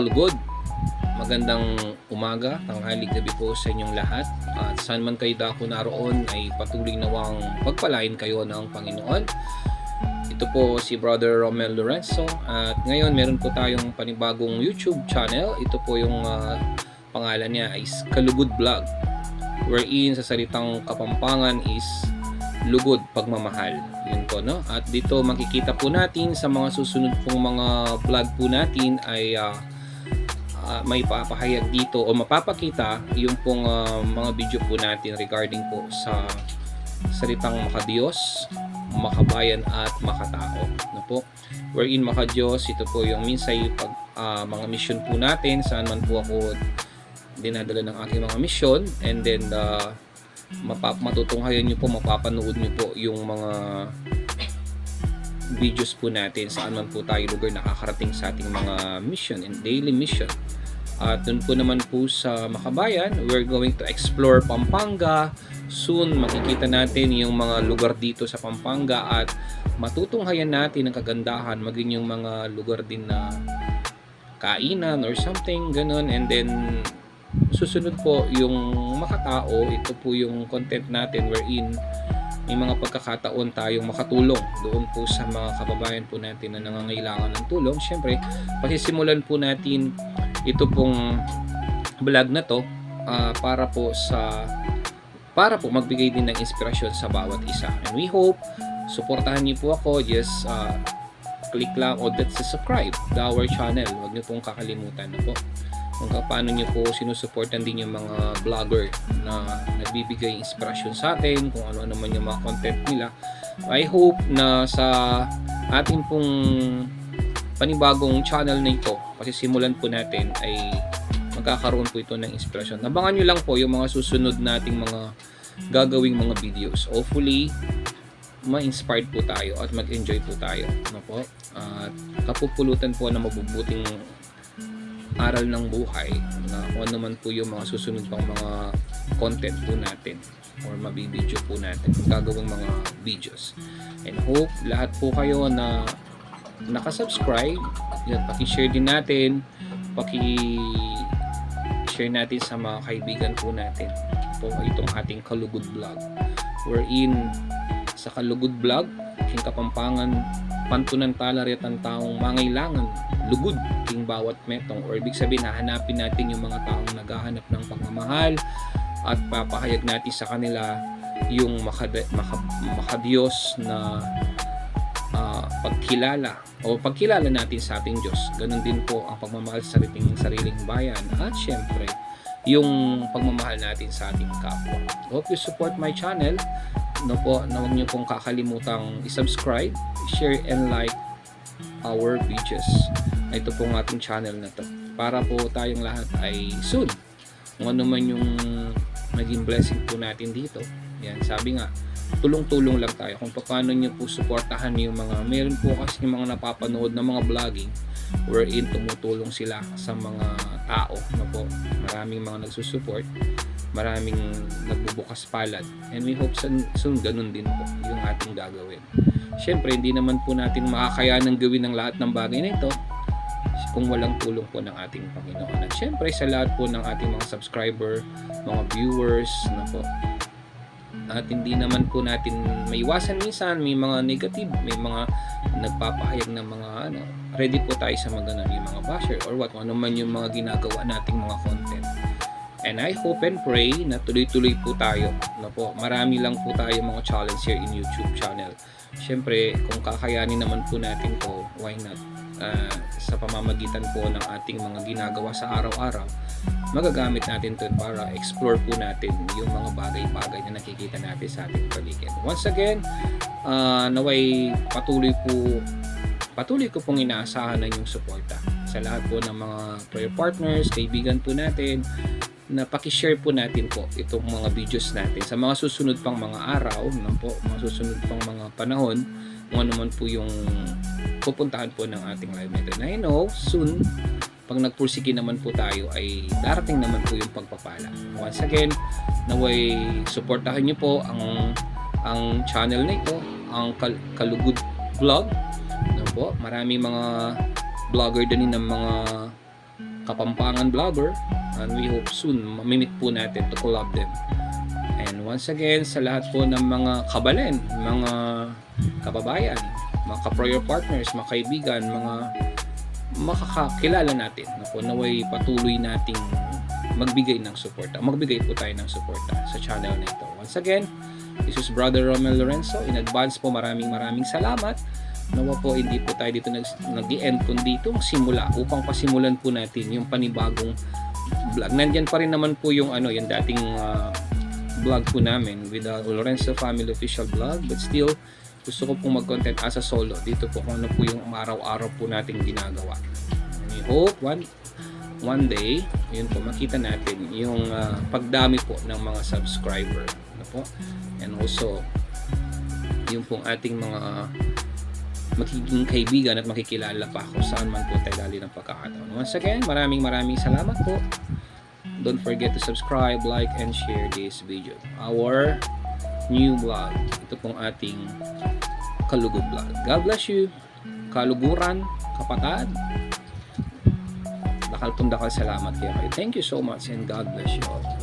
kalugod. Magandang umaga, tanghali, gabi po sa inyong lahat. At saan man kayo dako naroon ay patuloy nawang pagpalain kayo ng Panginoon. Ito po si Brother Romel Lorenzo at ngayon meron po tayong panibagong YouTube channel. Ito po yung ah, pangalan niya is Kalugod Vlog wherein sa salitang kapampangan is lugod pagmamahal. Yun po, no? At dito makikita po natin sa mga susunod pong mga vlog po natin ay ah, ah, may papahayag dito o mapapakita yung pong ah, mga video po natin regarding po sa salitang makadiyos, makabayan at makatao. No po? Wherein makadiyos, ito po yung minsay pag ah, mga mission po natin saan man po ako dinadala ng aking mga mission and then uh, mapap matutunghayan nyo po, mapapanood nyo po yung mga videos po natin saan man po tayo lugar nakakarating sa ating mga mission and daily mission. At dun po naman po sa Makabayan, we're going to explore Pampanga. Soon, makikita natin yung mga lugar dito sa Pampanga at matutunghayan natin ang kagandahan, maging yung mga lugar din na kainan or something, ganun. And then, susunod po yung makatao, ito po yung content natin wherein may mga pagkakataon tayong makatulong doon po sa mga kababayan po natin na nangangailangan ng tulong. Siyempre, pasisimulan po natin ito pong vlog na to ah, para po sa para po magbigay din ng inspirasyon sa bawat isa. And we hope suportahan niyo po ako. Just ah, click lang o that subscribe to our channel. Huwag niyo pong kakalimutan po kung paano niyo po sinusuportan din yung mga vlogger na nagbibigay inspirasyon sa atin, kung ano naman yung mga content nila. I hope na sa ating pong panibagong channel na ito, kasi simulan po natin ay magkakaroon po ito ng inspirasyon. Nabangan nyo lang po yung mga susunod nating mga gagawing mga videos. Hopefully, ma-inspired po tayo at mag-enjoy po tayo. Ano po? At kapupulutan po ng mabubuting aral ng buhay na kung ano man po yung mga susunod pang mga content po natin or mabibideo po natin gagawing mga videos and hope lahat po kayo na nakasubscribe yan, paki-share din natin. Paki-share natin sa mga kaibigan po natin po itong ating Kalugod Vlog. Wherein sa Kalugod Vlog king kapampangan pantunan talarit ang taong mangailangan lugod king bawat metong. Or ibig sabihin hahanapin natin yung mga taong naghahanap ng pagmamahal at papahayag natin sa kanila yung makadiyos na ah, pagkilala o pagkilala natin sa ating Diyos. Ganun din po ang pagmamahal sa sariling, sariling bayan at syempre yung pagmamahal natin sa ating kapwa. Hope you support my channel. No po, na huwag niyo pong kakalimutang i-subscribe, share and like our videos. Ito pong ating channel na to. Para po tayong lahat ay soon. Kung ano man yung naging blessing po natin dito. Yan, sabi nga, tulong-tulong lang tayo kung paano nyo po suportahan yung mga meron po kasi yung mga napapanood na mga vlogging wherein tumutulong sila sa mga tao na po maraming mga nagsusupport maraming nagbubukas palad and we hope soon, soon ganun din po yung ating gagawin. Syempre hindi naman po natin makakayanan gawin ng lahat ng bagay na ito kung walang tulong po ng ating Panginoon. At syempre sa lahat po ng ating mga subscriber mga viewers na po at hindi naman po natin maiwasan minsan may mga negative may mga nagpapahayag ng mga ano ready po tayo sa mga ganun yung mga basher or what ano man yung mga ginagawa nating mga content. And I hope and pray na tuloy-tuloy po tayo na po marami lang po tayo mga challenge here in YouTube channel. Syempre kung kakayanin naman po natin to why not Ah, sa pamamagitan po ng ating mga ginagawa sa araw-araw magagamit natin to para explore po natin yung mga bagay-bagay na nakikita natin sa ating paligid. Once again, uh, naway patuloy po patuloy ko pong inaasahan na yung suporta sa lahat po ng mga prayer partners, kaibigan po natin na paki-share po natin po itong mga videos natin sa mga susunod pang mga araw, no po, mga susunod pang mga panahon, kung ano man po yung pupuntahan po ng ating live meeting. And I know, soon, pag nagpursige naman po tayo ay darating naman po yung pagpapala. Once again, naway suportahan niyo po ang ang channel na ito, ang Kal- Kalugod Vlog. Ano po, marami mga vlogger din ng mga Kapampangan vlogger and we hope soon mamimit po natin to collab them. And once again, sa lahat po ng mga kabalen, mga kababayan, mga ka-prayer partners, mga kaibigan, mga makakakilala natin na po naway patuloy nating magbigay ng suporta. Magbigay po tayo ng suporta sa channel na ito. Once again, this is Brother Romel Lorenzo. In advance po maraming maraming salamat. Nawa po hindi po tayo dito nag, nag-end kundi itong simula upang pasimulan po natin yung panibagong vlog. Nandyan pa rin naman po yung ano, yung dating ah, vlog po namin with the Lorenzo Family Official Vlog but still gusto ko pong mag-content as a solo dito po kung ano po yung araw-araw po nating ginagawa. And we hope one one day, yun po, makita natin yung ah, pagdami po ng mga subscriber. Ano po? And also, yung pong ating mga magiging kaibigan at makikilala pa kung saan man po tayo dali ng pagkakataon. Once again, maraming maraming salamat po. Don't forget to subscribe, like, and share this video. Our new vlog. Ito pong ating kalugod vlog. God bless you. Kaluguran, kapatad, dakal tong dakal salamat kayo. Thank you so much and God bless you all.